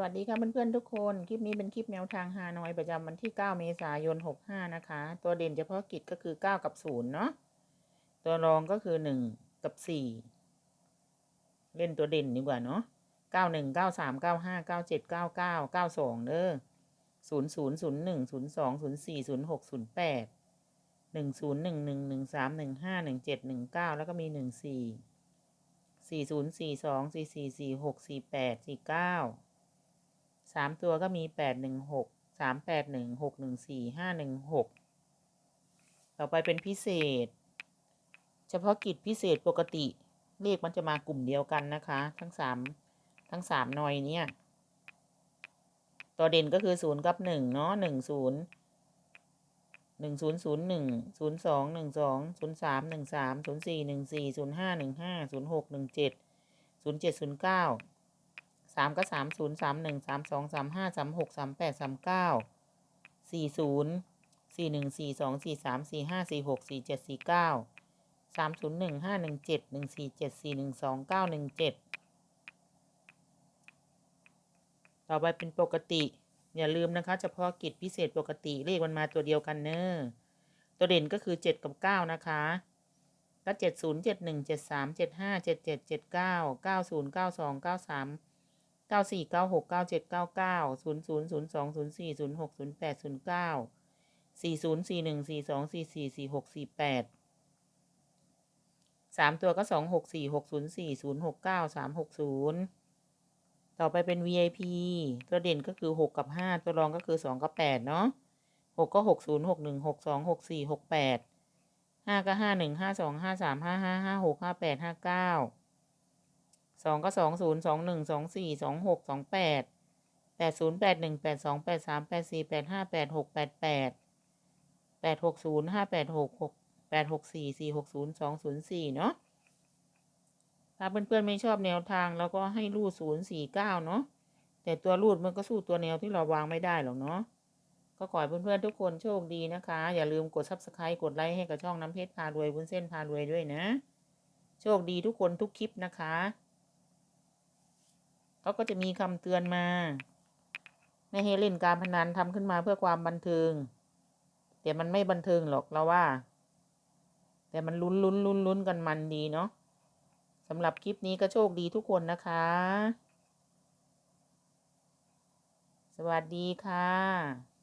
วัสดีค่ะเพื่อนๆทุกคน คลิปนี้เป็นคลิปแนวทางฮานอยประจำวันที่ 9 เมษายน 65 นะคะ ตัวเด่นเฉพาะกิจก็คือ 9 กับ 0 เนาะตัวรองก็คือ 1 กับ 4 เล่นตัวเด่นดีกว่าเนาะ91 93 95 97 99 92 เด้อ00 01 02 04 06 08 10 11 13 15 17 19 แล้วก็มี 14สี่ศูนย์สี่สองสี่สี่สี่หกสี่แปดสี่เก้า สามตัวก็มีแปดหนึ่งหกสามแปดหนึ่งหกหนึ่งสี่ห้าหนึ่งหกต่อไปเป็นพิเศษ เฉพาะกิจพิเศษปกติ เลขมันจะมากลุ่มเดียวกันนะคะ ทั้งสามทั้งสามหน่อยเนี่ย ตัวเด่นก็คือศูนย์กับหนึ่งเนาะหนึ่งศูนย์หนึ่งศูนย์ศูนย์หนึ่งศูนย์สองหนึ่งสองศูนย์สามหนึ่งสามศูนย์สี่หนึ่งสี่ศูนย์ห้าหนึ่งห้าศูนย์หกหนึ่งเจ็ดศูนย์เจ็ดศูนย์เก้า สามก็สามศูนย์สามหนึ่งสามสองสามห้าสามหกสามแปดสามเก้าสี่ศูนย์สี่หนึ่งสี่สองสี่สามสี่ห้าสี่หกสี่เจ็ดสี่เก้าสามศูนย์หนึ่งห้าหนึ่งเจ็ดหนึ่งสี่เจ็ดสี่หนึ่งสองเก้าหนึ่งเจ็ดต่อไปเป็นปกติ อย่าลืมนะคะ เฉพาะกิจพิเศษปกติเลขมันมาตัวเดียวกันเนอะตัวเด่นก็คือเจ็ดกับเก้านะคะก็เจ็ดศูนย์เจ็ดหนึ่งเจ็ดสามเจ็ดห้าเจ็ดเจ็ดเจ็ดเก้าเก้าศูนย์เก้าสองเก้าสาม เก้าสี่เก้าหกเก้าเจ็ดเก้าเก้าศูนย์ศูนย์ศูนย์สองศูนย์สี่ศูนย์หกศูนย์แปดศูนย์เก้าสี่ศูนย์สี่หนึ่งสี่สองสี่สี่สี่หกสี่แปดสามตัวก็สองหกสี่หกศูนย์สี่ศูนย์หกเก้าสามหกศูนย์ต่อไปเป็น VIP ตัวเด่นก็คือหกกับห้าตัวรองก็คือสองกับแปดเนาะหกก็หกศูนย์หกหนึ่งหกสองหกสี่หกแปดห้าก็ห้าหนึ่งห้าสองห้าสามห้าห้าห้าหกห้าแปดห้าเก้า สองก็สองศูนย์สองหนึ่งสองสี่สองหกสองแปดแปดศูนย์แปดหนึ่งแปดสองแปดสามแปดสี่แปดห้าแปดหกแปดแปดแปดหกศูนย์ห้าแปดหกหกแปดหกสี่สี่หกศูนย์สองศูนย์สี่เนาะถ้าเพื่อนๆไม่ชอบแนวทางเราก็ให้รูดศูนย์สี่เก้าเนาะแต่ตัวรูดมันก็สู้ตัวแนวที่เราวางไม่ได้หรอกเนาะก็ขอให้เพื่อนๆทุกคนโชคดีนะคะ อย่าลืมกด subscribe กดไลค์ให้กับช่องน้ำเพชรพารวยวุ้นเส้นพารวยด้วยนะ โชคดีทุกคนทุกคลิปนะคะ เขาก็จะมีคำเตือนมา ไม่ให้เล่นการพนันทำขึ้นมาเพื่อความบันเทิง แต่มันไม่บันเทิงหรอกเราว่า แต่มันลุ้นลุ้นลุ้นลุ้นกันมันดีเนาะสำหรับคลิปนี้ก็โชคดีทุกคนนะคะ สวัสดีค่ะ